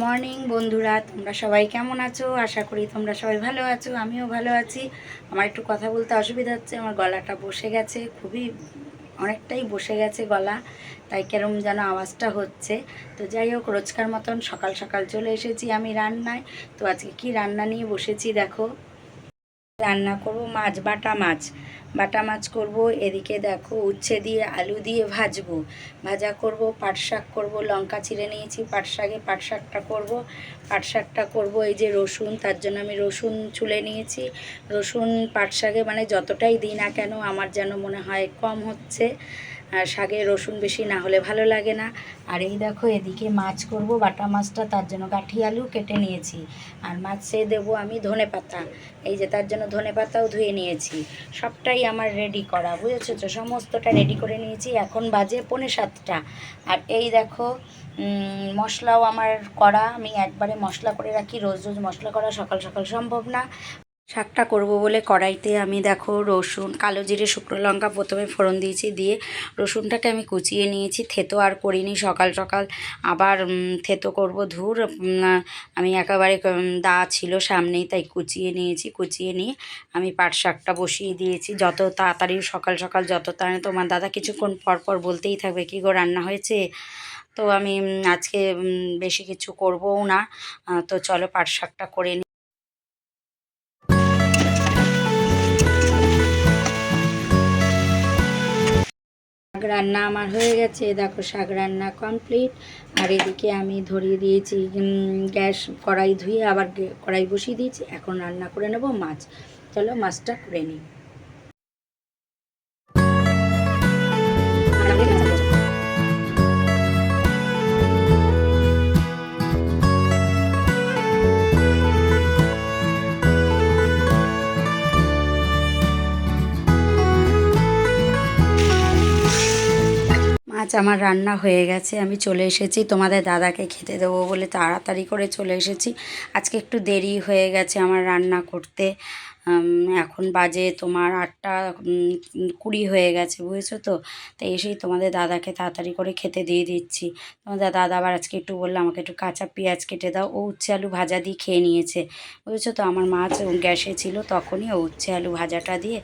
Morning বন্ধুরা, তোমরা সবাই কেমন আছো? আশা করি তোমরা সবাই ভালো আছো, আমিও ভালো আছি। আমার একটু কথা বলতে অসুবিধা হচ্ছে, আমার গলাটা বসে গেছে, খুবই অনেকটাই বসে গেছে গলা, তাই কেরম যেন আওয়াজটা হচ্ছে। তো যাই হোক, রোজকার মতন সকাল সকাল চলে এসেছি আমি রান্নায়। তো আজকে কি রান্না নিয়ে বসেছি দেখো। রান্না করব মাছ, বাটা মাছ। বাটা মাছ করব, এদিকে দেখো উচ্ছে দিয়ে আলু দিয়ে ভাজবো। ভাজা করব, পাট শাক করব, লঙ্কা চিড়ে নিয়েছি, পাট শাকে পাট শাকটা করব। পাট শাকটা করব এই যে রসুন, তার জন্য আমি রসুন চুলে নিয়েছি। রসুন, পাট শাকে মানে যতটাই দিই না কেন আমার যেন মনে হয় কম হচ্ছে। আর শাকে রসুন বেশি না হলে ভালো লাগে না। আর এই দেখো এদিকে মাছ করব, বাটা মাছটা, তার জন্য গাঠি আলু কেটে নিয়েছি। আর মাছে দেবো আমি ধনে পাতা এই যে তার জন্য ধনে পাতাও ধুয়ে নিয়েছি। সবটাই আমার রেডি করা, বুঝেছ? তো সমস্তটা রেডি করে নিয়েছি, এখন বাজে পৌনে সাতটা। আর এই দেখো মশলাও আমার করা, আমি একবারে মশলা করে রাখি, রোজ রোজ মশলা করা সকাল সকাল সম্ভব না। শাকটা করব বলে কড়াইতে আমি দেখো রসুন, কালো জিরে, শুকনো লঙ্কা প্রথমে ফোড়ন দিয়েছি, দিয়ে রসুনটাকে আমি কুচিয়ে নিয়েছি। থেতো আর করিনি, সকাল সকাল আবার থেতো করব ধুর আমি একেবারে দা ছিল সামনেই, তাই কুচিয়ে নিয়েছি। কুচিয়ে নিয়ে আমি পাট শাকটা বসিয়ে দিয়েছি। যত তাড়াতাড়ি সকাল সকাল যত তাড়াতাড়ি, তোমার দাদা কিছুক্ষণ পর পর বলতেই থাকবে, কি গো, রান্না হয়েছে? তো আমি আজকে বেশি কিছু করবও না। তো চলো পাট শাকটা করে রান্না আমার হয়ে গেছে। দেখো শাক রান্না কমপ্লিট আর এদিকে আমি ধরিয়ে দিয়েছি গ্যাস কড়াই ধুয়ে আবার কড়াই বসিয়ে দিয়েছি। এখন রান্না করে নেব মাছ। চলো মাছটা করে নিই। মাছ আমার রান্না হয়ে গেছে, আমি চলে এসেছি, তোমাদের দাদাকে খেতে দেবো বলে তাড়াতাড়ি করে চলে এসেছি। আজকে একটু দেরি হয়ে গেছে আমার রান্না করতে। এখন বাজে তোমার আটটা কুড়ি হয়ে গেছে, বুঝেছ তো? তাই এসেই তোমাদের দাদাকে তাড়াতাড়ি করে খেতে দিয়ে দিচ্ছি। তোমাদের দাদা আবার আজকে একটু বলল, আমাকে একটু কাঁচা পেঁয়াজ কেটে দাও। ও উচ্ছে আলু ভাজা দিয়ে খেয়ে নিয়েছে, বুঝেছ তো? আমার মাছ গ্যাসে ছিল তখনই ও উচ্ছে আলু ভাজাটা দিয়ে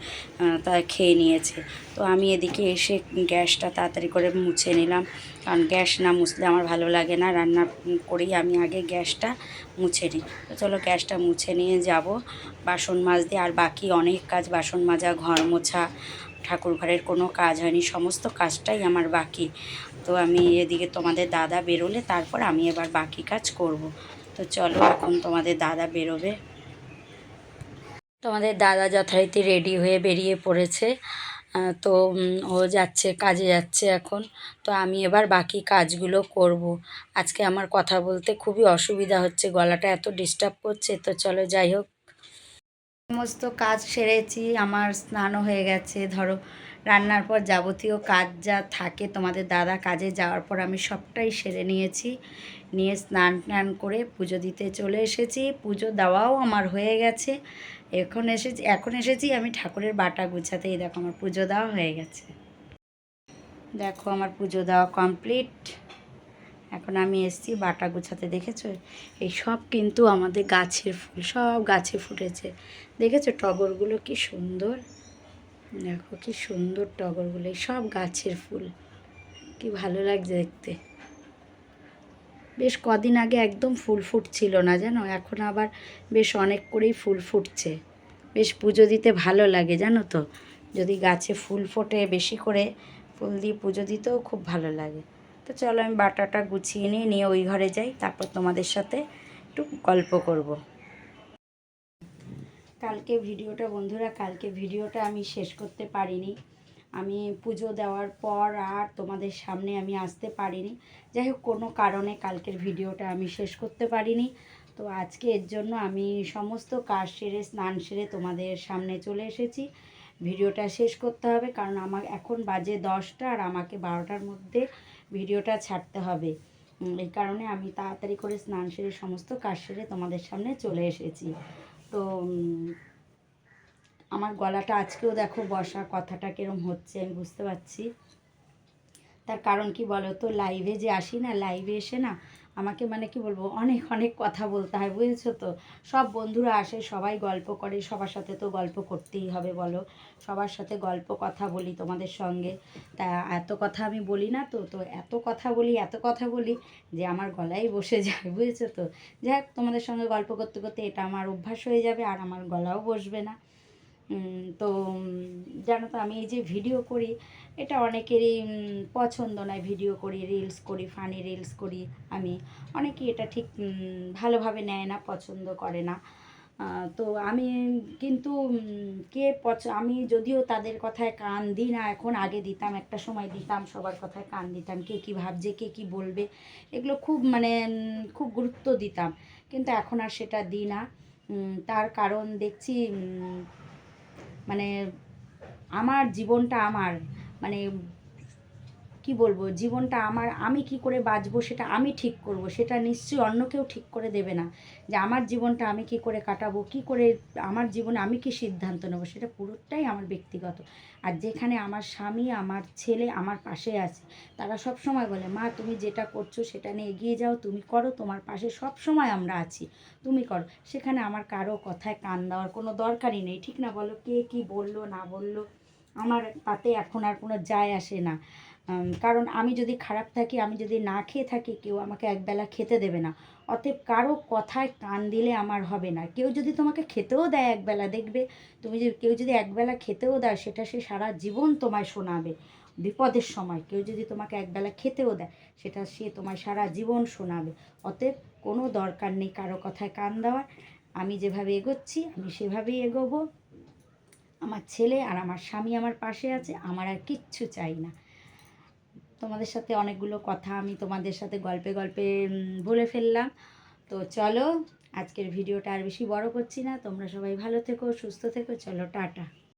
তা খেয়ে নিয়েছে। তো আমি এদিকে এসে গ্যাসটা তাড়াতাড়ি করে মুছে নিলাম। কারণ গ্যাস না মুছলে আমার ভালো লাগে না। রান্না করেই আমি আগে গ্যাসটা মুছে নিই। তো চলো গ্যাসটা মুছে নিয়ে যাব। বাসন মাজতে আর বাকি অনেক কাজ, বাসন মাজা, ঘর মোছা ঠাকুর ঘরের কোনো কাজ হয়নি, সমস্ত কাজটাই আমার বাকি। তো আমি এদিকে তোমাদের দাদা বেরোলে তারপর আমি এবার বাকি কাজ করব। তো চলো এখন তোমাদের দাদা বেরোবে। তোমাদের দাদা যথারীতি রেডি হয়ে বেরিয়ে পড়েছে। তো ও যাচ্ছে, কাজে যাচ্ছে এখন। তো আমি এবার বাকি কাজগুলো করব। আজকে আমার কথা বলতে খুবই অসুবিধা হচ্ছে, গলাটা এত ডিস্টার্ব করছে। তো চলো যাই হোক। সমস্ত কাজ সেরেছি, আমার স্নানও হয়ে গেছে। ধরো, রান্নার পর যাবতীয় কাজ যা থাকে তোমাদের দাদা কাজে যাওয়ার পর আমি সবটাই সেরে নিয়েছি। নিয়ে স্নান টান করে পুজো দিতে চলে এসেছি। পুজো দেওয়াও আমার হয়ে গেছে। এখন এসেছি এখন এসেছি আমি ঠাকুরের বাটা গুছাতে এই দেখো, আমার পুজো দেওয়া হয়ে গেছে। দেখো, আমার পুজো দেওয়া কমপ্লিট। এখন আমি এসেছি, বাটা গুছাতে দেখেছ? এই সব কিন্তু আমাদের গাছের ফুল, সব গাছে ফুটেছে। দেখেছ টগরগুলো কি সুন্দর? দেখো কি সুন্দর টগরগুলো, এই সব গাছের ফুল। কি ভালো লাগছে দেখতে। বেশ কদিন আগে একদম ফুল ফুটছিল না, জানো? এখন আবার বেশ অনেক করেই ফুল ফুটছে। বেশ পুজো দিতে ভালো লাগে, জানো তো? যদি গাছে ফুল ফোটে, বেশি করে ফুল দিয়ে পুজো দিতেও খুব ভালো লাগে। তো চলো আমি বাটাটা গুছিয়ে নিয়ে নিয়ে ওই ঘরে যাই, তারপর তোমাদের সাথে একটু গল্প করব। কালকে ভিডিওটা বন্ধুরা, কালকে ভিডিওটা আমি শেষ করতে পারিনি। আমি পুজো দেওয়ার পর আর তোমাদের সামনে আমি আসতে পারিনি। যাই হোক, কোনো কারণে কালকের ভিডিওটা আমি শেষ করতে পারিনি। তো আজকে এর জন্য আমি সমস্ত কাজ সেরে, স্নান সেরে তোমাদের সামনে চলে এসেছি। ভিডিওটা শেষ করতে হবে, কারণ আমার এখন বাজে দশটা আর আমাকে বারোটার মধ্যে ভিডিওটা ছাড়তে হবে। এই কারণে আমি তাড়াতাড়ি করে স্নান সেরে সমস্ত কাজ সেরে তোমাদের সামনে চলে এসেছি। তো আমার গলাটা আজকেও দেখো বসা, কথাটা কীরম হচ্ছে আমি বুঝতে পারছি। তার কারণ কি বলো তো? লাইভে যে আসি না লাইভে এসে না আমাকে মানে কি বলব, অনেক অনেক কথা বলতে হয়, বুঝেছ তো? সব বন্ধুরা আসে, সবাই গল্প করে, সবার সাথে তো গল্প করতেই হবে বলো। সবার সাথে গল্প কথা বলি তোমাদের সঙ্গে। তা এত কথা আমি বলি না তো তো এত কথা বলি, এত কথা বলি যে আমার গলায় বসে যায়, বুঝেছ তো? যাই তোমাদের সঙ্গে গল্প করতে করতে এটা আমার অভ্যাস হয়ে যাবে আর আমার গলাও বসবে না। তো জানো তো আমি এই যে ভিডিও করি, এটা অনেকেরই পছন্দ নয়। ভিডিও করি রিলস করি ফানি রিলস করি আমি। অনেকেই এটা ঠিক ভালোভাবে নেয় না, পছন্দ করে না। তো আমি কিন্তু কে পছ, আমি যদিও তাদের কথায় কান দিই না, এখন আগে দিতাম, একটা সময় দিতাম, সবার কথায় কান দিতাম, কে কী ভাবছে, কে কী বলবে, এগুলো খুব মানে খুব গুরুত্ব দিতাম। কিন্তু এখন আর সেটা দিই না। তার কারণ দেখছি মানে আমার জীবনটা আমার মানে কি বলব? জীবনটা আমার, আমি কি করে বাঁচবো সেটা আমি ঠিক করব, সেটা নিশ্চয়ই অন্য কেউ ঠিক করে দেবে না। যে আমার জীবনটা আমি কি করে কাটাবো, কি করে আমার জীবনে আমি কি সিদ্ধান্ত নেব, সেটা পুরোটাই আমার ব্যক্তিগত। আর যেখানে আমার স্বামী, আমার ছেলে আমার পাশে আছে, তারা সব সময় বলে, মা, তুমি যেটা করছ সেটা নিয়ে এগিয়ে যাও, তুমি করো, তোমার পাশে সব সময় আমরা আছি, তুমি করো। সেখানে আমার কারও কথায় কান দেওয়ার কোনো দরকারই নেই। ঠিক না বলো কে কি বলল, না বলল, আমার তাতে এখন আর কোনো যায় আসে না। কারণ আমি যদি খারাপ থাকি, আমি যদি না খেয়ে থাকি, কেউ আমাকে একবেলা খেতে দেবে না। অতএব কারও কথায় কান দিলে আমার হবে না। কেউ যদি তোমাকে খেতেও দেয় একবেলা, দেখবে তুমি যদি কেউ যদি একবেলা খেতেও দেয়, সেটা সে সারা জীবন তোমায় শোনাবে বিপদের সময়। কেউ যদি তোমাকে একবেলা খেতেও দেয়, সেটা সে তোমায় সারা জীবন শোনাবে। অতএব কোনো দরকার নেই কারও কথায় কান দেওয়ার। আমি যেভাবে এগোচ্ছি, আমি সেভাবেই এগোবো। আমার ছেলে আর আমার স্বামী আমার পাশে আছে, আমার আর কিচ্ছু চাই না। তোমাদের সাথে অনেকগুলো কথা আমি তোমাদের সাথে গল্পে গল্পে বলে ফেললাম। তো চলো, আজকের ভিডিওটা আর বেশি বড় করছি না। তোমরা সবাই ভালো থেকো, সুস্থ থেকো। চলো, টাটা।